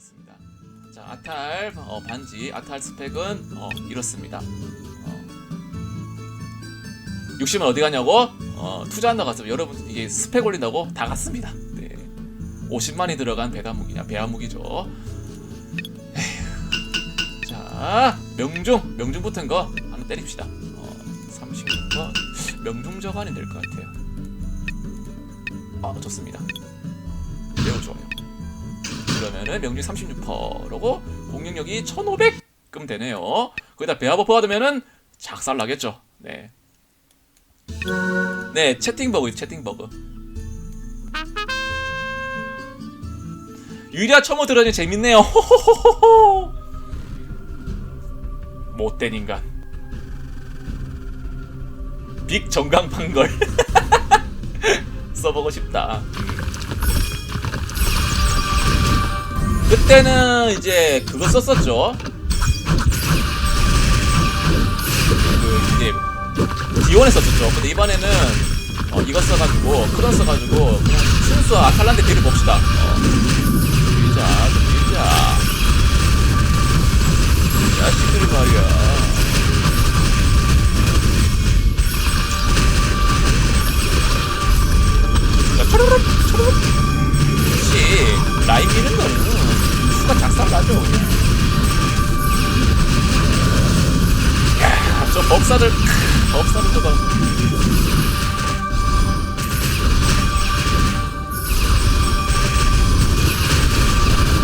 그렇습니다. 자 아탈 어, 반지 아탈 스펙은 어, 이렇습니다. 어. 60은 어디 갔냐고? 어, 투자한다 갔으면 여러분 이게 스펙 올린다고 다 갔습니다. 네. 50만이 들어간 배단무기냐 배합무기죠. 에휴. 자 명중 명중 붙은 거 한번 때립시다. 어, 30부터 명중 저반이 될 것 같아요. 아 좋습니다. 매우 좋아요. 그러면은 명중 36%고 공격력이 1500끔 되네요. 거기다 배합버프 받으면은 작살 나겠죠. 네. 네, 채팅 버그, 채팅 버그. 유리아 처음 들으니 재밌네요. 호호호호호. 못된 인간. 빅 정강판걸. 써보고 싶다. 그때는 이제 그거 썼었죠. 그 이제 디온에 썼었죠. 근데 이번에는 어, 이거 써가지고 크런 써가지고 그냥 순수 아칼란데 딜을 봅시다. 어. 밀자, 좀 밀자. 자식들이 말이야. 자, 초르륵, 초르륵. 그렇지. 라인 미는 거는 수가 작살나죠. 야, 저 법사들 저거.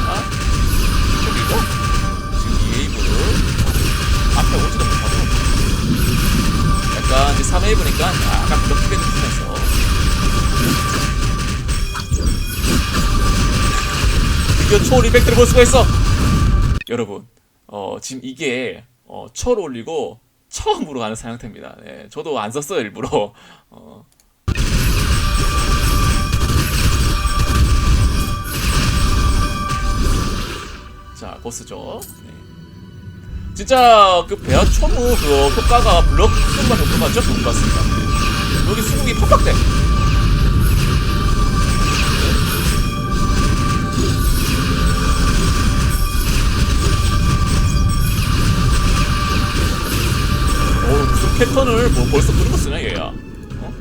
아, 저기고 지금 이 웨이브를 앞에 오지도 못하고 약간 이제 3웨이브니까 약간 부덕지게 느 드디어 초 리팩트를 볼 수가 있어. 여러분, 어, 지금 이게 어, 초를 올리고 처음으로 가는 사양태입니다. 네, 저도 안 썼어요 일부러. 어. 자, 보스죠. 네. 진짜 그 배아 초무 그 효과가 블럭 수만 효과가 진짜 좋은 것 같습니다. 네. 여기 수국이 팍팍 돼. 패턴을 뭐 벌써 그런 거 쓰냐 얘야. 어?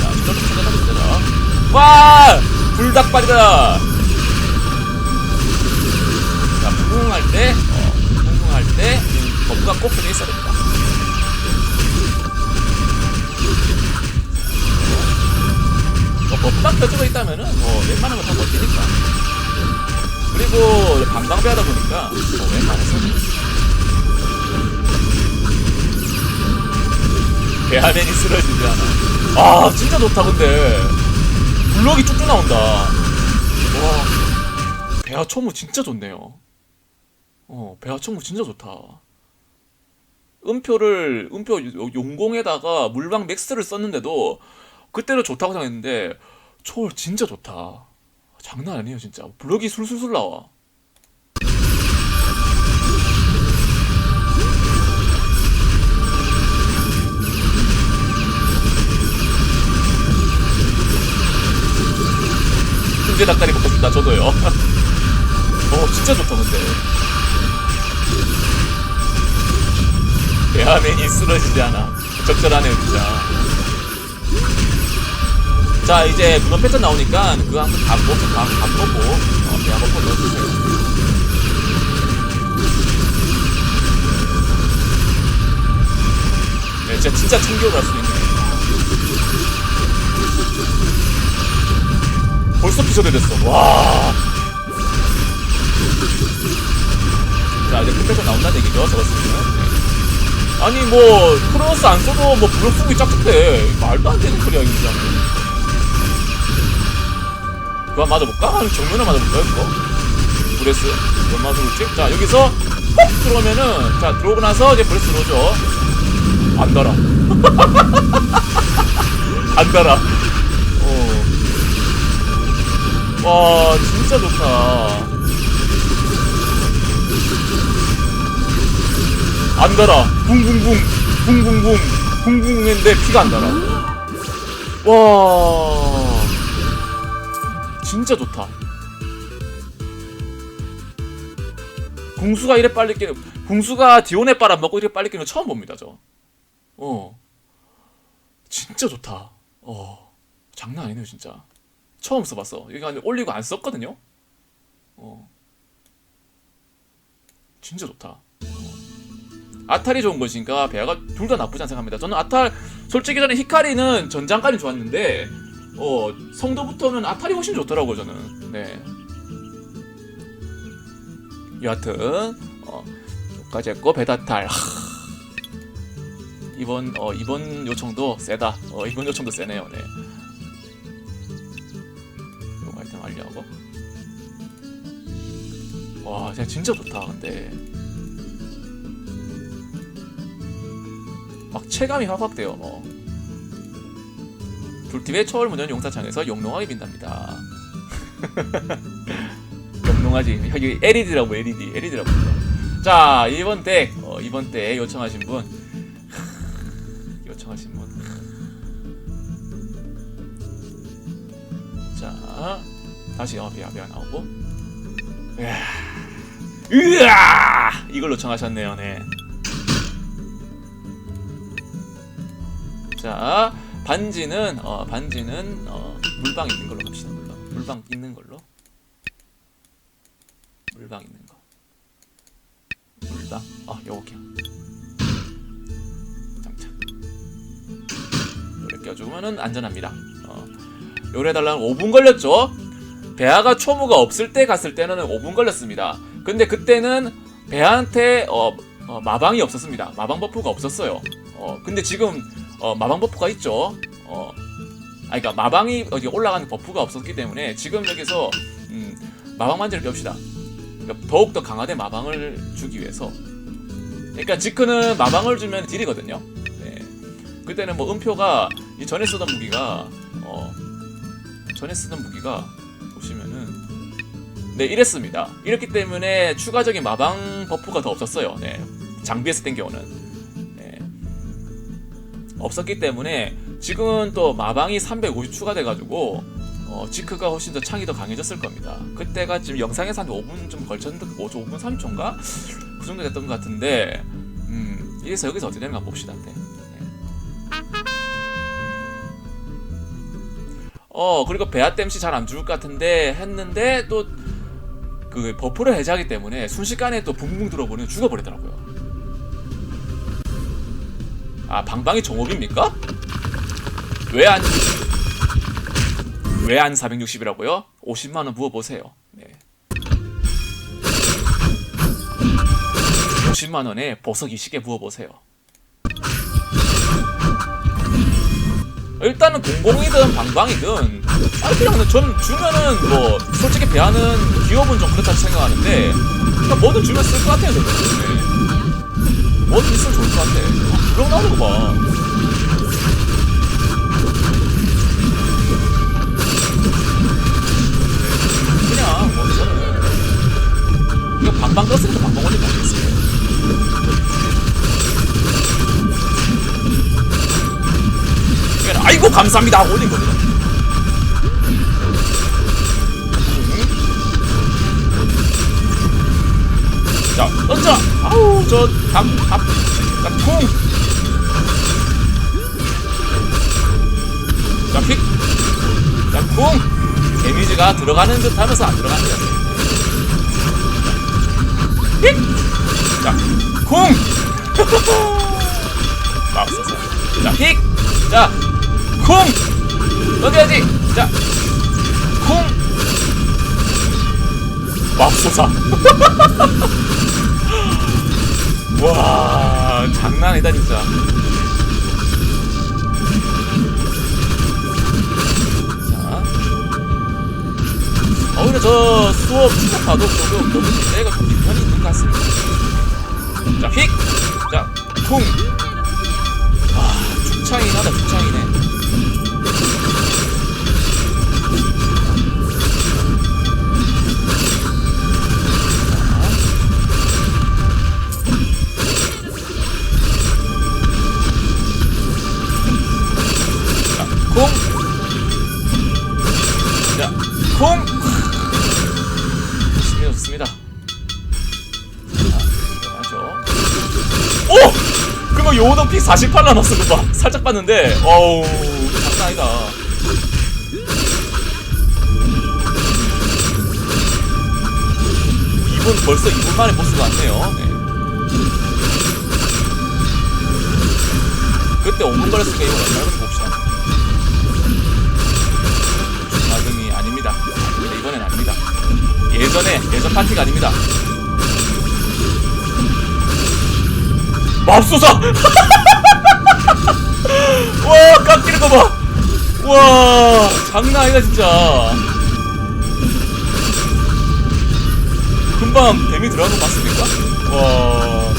자, 저좀 찾아다 찾아다. 와! 불닭발이다. 자, 무궁할 때, 어, 무궁할 때 음, 버프가 꼭 펴져 있어야 됩니다. 뭐 버프만 펴져 있다면은 뭐 웬만하면 다 버티니까. 그리고 방방배 하다 보니까 뭐 웬만해서 배하맨이 쓰러지지 않아. 아 진짜 좋다 근데 블럭이 쭉쭉 나온다. 와 배하 초무 진짜 좋네요. 어 배하 초무 진짜 좋다. 음표를 음표 용공에다가 물방 맥스를 썼는데도 그때는 좋다고 생각했는데 초월 진짜 좋다. 장난 아니에요 진짜 블럭이 술술술 나와 훈제 닭다리 먹고 싶다 저도요. 어 진짜 좋다 근데. 대화맨이 쓰러지지 않아. 적절하네요 진짜. 자 이제 문어 패턴 나오니까 그거 한번 다 먹고 다, 다 먹고 어, 배아 먹고 넣어주세요. 네 진짜 진짜 참교를 할수 있네 벌써 피셔도 됐어 와. 자 이제 큰 패턴 나온다는 얘기죠 저거 쓰면 네. 아니 뭐 크로노스 안 써도 뭐 블록 쓰기 짝짝해 말도 안 되는 소리야 이거 그거 맞아볼까? 한 정면에 맞아볼까요, 그거? 브레스. 몇 맞아볼지? 자, 여기서 폭 들어오면은, 자, 들어오고 나서 이제 브레스 들어오죠. 안 달아. 안 달아. 어. 와, 진짜 좋다. 안 달아. 붕붕붕. 붕붕붕. 붕붕붕 했는데 피가 안 달아. 와. 진짜 좋다. 궁수가 이래 빨리 끼는 궁수가 디온에 빨아먹고 이렇게 빨리 거 처음 봅니다 저. 어. 진짜 좋다. 어. 장난 아니네요 진짜. 처음 써봤어. 이거 올리고 안 썼거든요. 어. 진짜 좋다. 어. 아탈이 좋은 것인가 베아가 둘 다 나쁘지 않다 생각합니다. 저는 아탈 솔직히 저는 히카리는 전장까지 좋았는데 어 성도부터는 아탈이 훨씬 좋더라고요 저는. 네. 여하튼 어 여기까지 했고 베다탈 하. 이번 어 이번 요청도 세다. 어 이번 요청도 세네요. 네. 완료하고 와 진짜 진짜 좋다 근데. 막 체감이 확확 돼요 뭐. 둘팁의 초월 문전 용사창에서 영롱하게 빈답니다. 영롱하지. 여기 LED라고 LED LED라고. 자 이번 때 어, 이번 때 요청하신 분. 요청하신 분자 다시 어 비아 비아 나오고 이야 으아! 이걸 요청하셨네요 네. 자 반지는 어 반지는 어 물방 있는 걸로 갑시다 물방. 물방 있는 걸로. 물방 있는 거. 물방. 아 요렇게 장착 요래 껴주면은 안전합니다. 어. 요래 달라는 5분 걸렸죠 배아가 초무가 없을 때 갔을 때는 5분 걸렸습니다 근데 그때는 배아한테 어, 어 마방이 없었습니다 마방 버프가 없었어요 어 근데 지금 어, 마방 버프가 있죠. 어, 아, 그러니까 마방이 올라가는 버프가 없었기 때문에 지금 여기서 음, 마방 만지를 뺍시다. 그러니까 더욱 더 강화된 마방을 주기 위해서. 그러니까 지크는 마방을 주면 딜이거든요. 네. 그때는 뭐 음표가 이 전에 쓰던 무기가 어, 전에 쓰던 무기가 보시면은 네 이랬습니다. 이렇기 때문에 추가적인 마방 버프가 더 없었어요. 네. 장비에서 땡겨오는. 없었기 때문에 지금은 또 마방이 350 추가돼가지고 어, 지크가 훨씬 더 창이 더 강해졌을 겁니다. 그때가 지금 영상에서 한 5분 좀 걸쳤는데 5분 3초인가 그 정도 됐던 것 같은데 음, 이래서 여기서 어떻게 되는가 봅시다. 네. 어 그리고 베아 댐시 잘 안 죽을 것 같은데 했는데 또 그 버프를 해제하기 때문에 순식간에 또 붕붕 들어보니 죽어버리더라고요. 아 방방이 정업입니까? 왜 안? 왜 안 460이라고요? 50만 원 부어 보세요. 네. 50만 원에 보석 20개 부어 보세요. 일단은 공공이든 방방이든 아니 그냥 전 주면은 뭐 솔직히 배하는 기업은 좀 그렇다 생각하는데 그냥 뭐든 주면 쓸 것 같아요 저는 네. 감사합니다 하고 올린 겁니다. 자 던져 아우 저답답 콩. 자 휙. 자 콩. 데미지가 들어가는 듯 하면서 안 들어가는 듯. 휙. 자 콩. 맙소사. 자 휙. 자 콩. 던져야지. 자 콩. 맙소사. 와 장난 아니다 진짜 자 아, 오히려 저 수업 추적파도 조금 너무 기대가 좀 불편이 있는 것 같습니다 자 휙! 자 쿵! 아 죽창이긴 하다 죽창이네 48 남았어, 그봐. 살짝 봤는데, 어우, 장난 아니다. 이분 벌써 2분 만에 보스가 왔네요. 네. 그때 5분 걸렸으니까 이거 얼마나 걸리 봅시다. 주마등이 아닙니다. 아닙니다. 이번엔 아닙니다. 예전에 예전 파티가 아닙니다. 맙소사! 와 깎이는 거 봐. 와 장난 아니다 진짜. 금방 데미 들어간 거 봤습니까? 와.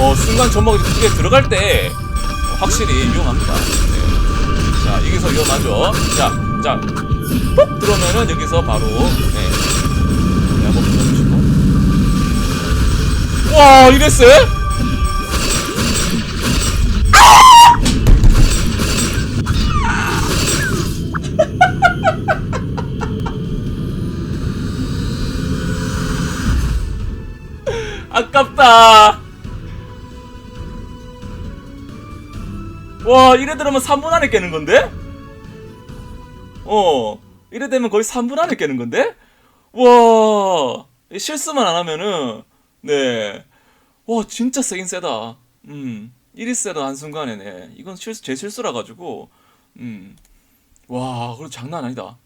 어 순간 점막이 두개 들어갈 때 확실히 위험합니다. 네. 자 여기서 위험하죠. 자, 자, ปุ๊ 들어오면은 여기서 바로 네. 와 이랬어요? 아깝다. 와 이래 들으면 3분 안에 깨는 건데? 어 이래 되면 거의 3분 안에 깨는 건데? 와 실수만 안 하면은 네와 진짜 세긴 세다. 음 이리 세다 한순간에 네. 이건 실수 제 실수라 가지고 음와 그거 장난 아니다.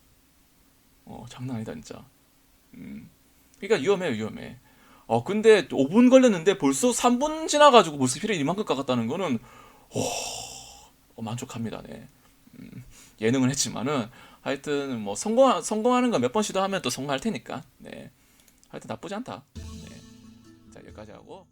어 장난 아니다 진짜. 음. 그러니까 위험해 위험해 어 근데 5분 걸렸는데 벌써 3분 지나가지고 벌써 피를 이만큼 깎았다는 거는 어, 만족합니다. 네. 음, 예능은 했지만은 하여튼 뭐 성공 성공하는 거 몇 번 시도하면 또 성공할 테니까. 네. 하여튼 나쁘지 않다. 네. 자 여기까지 하고.